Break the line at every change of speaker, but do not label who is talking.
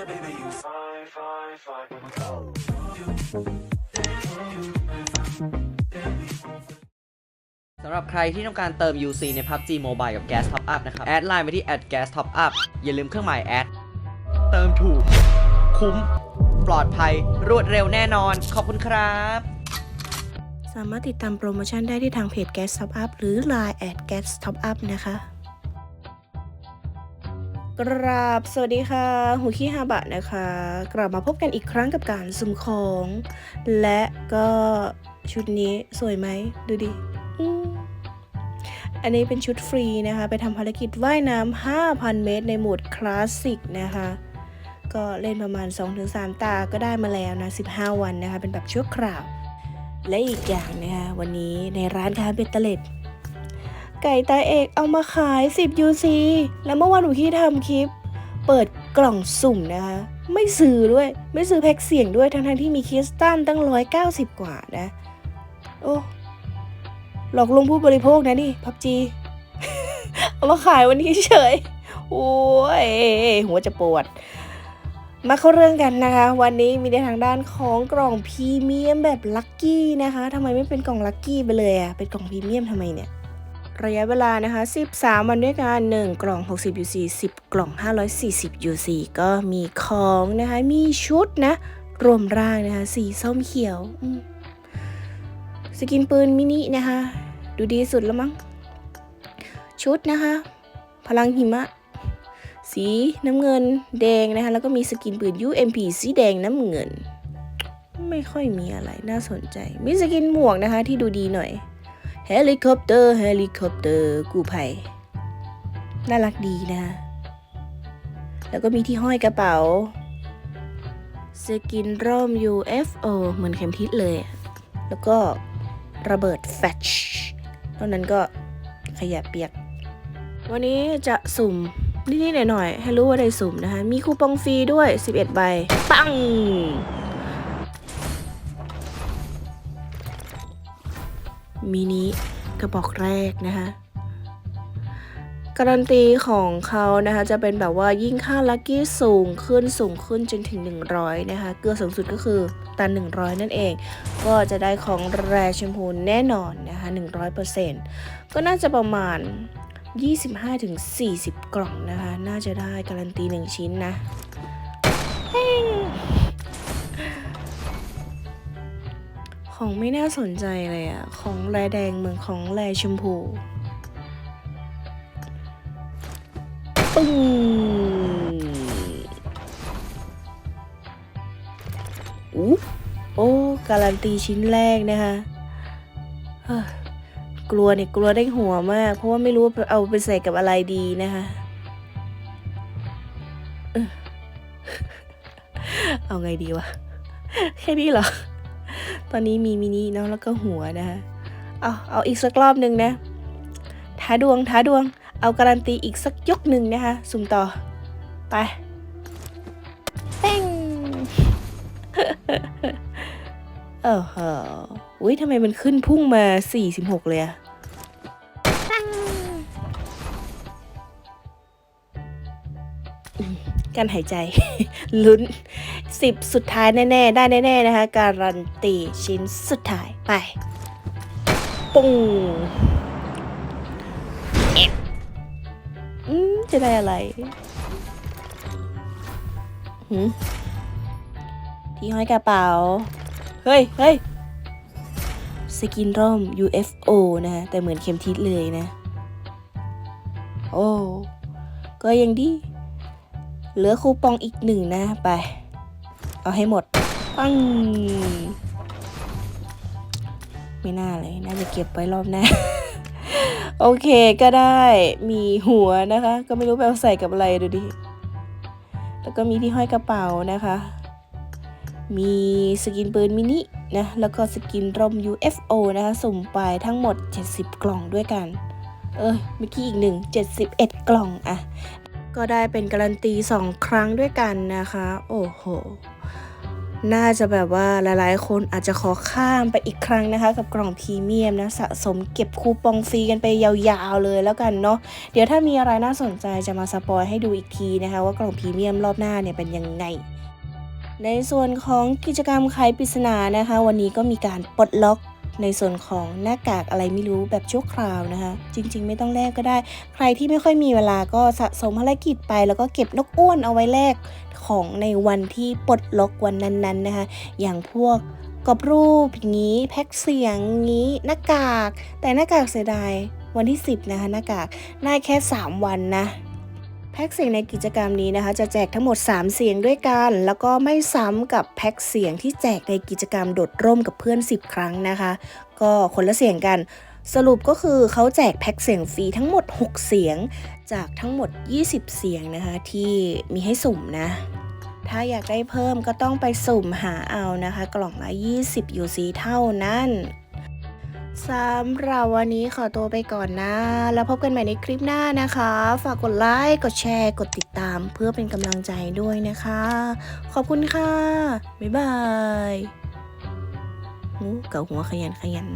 yeah, baby, you fine, fine, fine.
สำหรับใครที่ต้องการเติม UC ใน PUBG Mobile กับ Gas Top Up นะครับ แอดไลน์ไปที่ @gas top up อย่าลืมเครื่องหมายแอด เติมถูก คุ้ม ปลอดภัย รวดเร็วแน่นอน ขอบคุณครับ
สามารถติดตามโปรโมชั่นได้ที่ทางเพจ Gas Top Up หรือ Line Gas Top Up นะคะ กราบ สวัสดีค่ะ หูขี้ฮาบะนะคะ กลับมาพบกันอีกครั้งกับการสุ่มของ และก็ชุดนี้สวยไหม ดูดิ อันนี้เป็นชุดฟรีนะคะ ไปทำภารกิจว่ายน้ำ5,000 เมตร ในโหมดคลาสสิกนะคะ ก็เล่นประมาณ 2-3 ตาก็ได้มาแล้วนะ 15 วันนะคะ เป็นแบบชั่วคราว และอีกอย่างนะคะ วันนี้ในร้านค้าเบตเตอร์เล็ ไก่ตาเอกเอามาขาย 10 UC แล้วเมื่อวานหนูที่ทำคลิป เปิดกล่องสุ่มนะคะไม่ซื้อด้วย ไม่ซื้อแพ็กเสียงด้วยทั้งๆที่มีคริสตัลตั้ง 190 กว่านะ โอ้หลอกลวงผู้บริโภคนะนี่พับจีเอามาขายวันนี้เฉย โอ้ย หัวจะปวด มาเข้าเรื่องกันนะคะ วันนี้มีในทางด้านของกล่องพรีเมียมแบบลัคกี้นะคะทำไมไม่เป็นกล่องลัคกี้ไปเลยอะเป็นกล่องพรีเมียมทำไมเนี่ย ระยะเวลานะคะ 13 วันด้วยกัน 1 กล่อง 60 UC 10 กล่อง 540 UC ก็มีของนะคะ มีชุดนะ รวมร่างนะคะ สีส้มเขียว สกินปืนมินินะคะ ดูดีสุดแล้วมั้ง ชุดนะคะ พลังหิมะ สีน้ำเงินแดงนะคะ แล้วก็มีสกินปืน UMP สีแดงน้ำเงิน ไม่ค่อยมีอะไรน่าสนใจ มีสกินหมวกนะคะที่ดูดีหน่อย เฮลิคอปเตอร์เฮลิคอปเตอร์กู้ภัยน่ารักดีนะ แล้วก็มีที่ห้อยกระเป๋า สกินร่ม UFO เหมือนเข็มทิศเลย แล้วก็ระเบิดแฟชเท่านั้นก็ขยะเปียก วันนี้จะสุ่มนิดๆหน่อยๆให้รู้ว่าได้สุ่มนะคะ มีคูปองฟรีด้วย 11 ใบ ปัง มินิกระบอกแรกนะคะการันตีของเขานะคะจะเป็นแบบว่ายิ่งค่าลัคกี้สูงขึ้นสูงขึ้นจนถึง 100 นะคะ เกลือสูงสุดก็คือตัน 100 นั่นเอง ก็จะได้ของแรชมพูแน่นอนนะคะ 100%ก็น่าจะประมาณ 25-40 กล่องนะคะ น่าจะได้การันตี 1 ชิ้นนะ ของไม่น่าสนใจเลยอะของแรแดงเหมือนของแรชมพูปึ้งอู้โอ้ การันตีชิ้นแรกนะคะกลัวเนี่ยกลัวได้หัวมาก เพราะว่าไม่รู้เอาไปใส่กับอะไรดีนะคะเอาไงดีวะ แค่นี้เหรอ ตอนนี้มีมินิเนาะแล้วก็หัวนะคะเอาเอาอีกสักรอบหนึ่งนะท้าดวงท้าดวง เอาการันตีอีกสักยกหนึ่งนะคะ สุ่มต่อ ไปเป้งเออเหอะอุ้ยทำไมมันขึ้นพุ่งมา 46 เลยอะตั้งอืมการหายใจ ลุ้น 10 สุดท้ายแน่ๆ ได้แน่ๆนะคะการันตีชิ้นสุดท้ายไป ปุ้งเอ็ดอืมจะได้อะไรหืมที่ห้อยกระเป๋า เฮ้ยเฮ้ยสกินร่ม UFO นะฮะแต่เหมือนเข็มทิศเลยนะ โอ้ ก็ยังดี เหลือคูปองอีกหนึ่งนะไป เอาให้หมด ปัง ไม่น่าเลย น่าจะเก็บไว้รอบหน้า โอเคก็ได้ มีหัวนะคะ ก็ไม่รู้ไปเอาใส่กับอะไรดูดิ แล้วก็มีที่ห้อยกระเป๋านะคะ มีสกินปืนมินินะ แล้วก็สกินร่ม UFO นะคะ สุ่มไปทั้งหมด 70 กล่องด้วยกัน เออเมื่อกี้อีกหนึ่ง71 กล่องอะก็ได้เป็นการันตี 2 ครั้งด้วยกันนะคะ โอ้โห น่าจะแบบว่าหลายๆ คนอาจจะขอข้ามไปอีกครั้งนะคะ กับกล่องพรีเมียมนะสะสมเก็บคูปองฟรีกันไปยาวๆเลยแล้วกันเนาะเดี๋ยวถ้ามีอะไรน่าสนใจจะมาสปอยให้ดูอีกทีนะคะ ว่ากล่องพรีเมียมรอบหน้าเนี่ยเป็นยังไงในส่วนของกิจกรรมไขปริศนานะคะ วันนี้ก็มีการปลดล็อก ในส่วนของหน้ากากอะไรไม่รู้แบบชั่วคราวนะคะ จริง ๆ ไม่ต้องแลกก็ได้ ใครที่ไม่ค่อยมีเวลาก็สะสมภารกิจไป แล้วก็เก็บนกอ้วนเอาไว้แลกของในวันที่ปลดล็อกวันนั้นๆนะคะ อย่างพวกกรอบรูปอย่างนี้แพ็คเสียงงี้หน้ากาก แต่หน้ากากเสียดายวันที่ 10 นะคะหน้ากากได้แค่ 3 วันนะ พ็คเสียงในกิจกรรมนี้นะคะ จะแจกทั้งหมด 3 เสียงด้วยกัน แล้วก็ไม่ซ้ำกับแพ็คเสียงที่แจกในกิจกรรมโดดร่มกับเพื่อน 10 ครั้งนะคะ ก็คนละเสียงกัน สรุปก็คือเขาแจกแพ็คเสียงฟรีทั้งหมด 6 เสียง จากทั้งหมด 20 เสียงนะคะ ที่มีให้สุ่มนะ ถ้าอยากได้เพิ่มก็ต้องไปสุ่มหาเอานะคะ กล่องละ 20 UC เท่านั้น สำหรับวันนี้ขอตัวไปก่อนนะ แล้วพบกันใหม่ในคลิปหน้านะคะ ฝากกดไลค์กดแชร์ กดติดตามเพื่อเป็นกำลังใจด้วยนะคะ ขอบคุณค่ะ บ๊ายบายหูเกับหัวขยันขยัน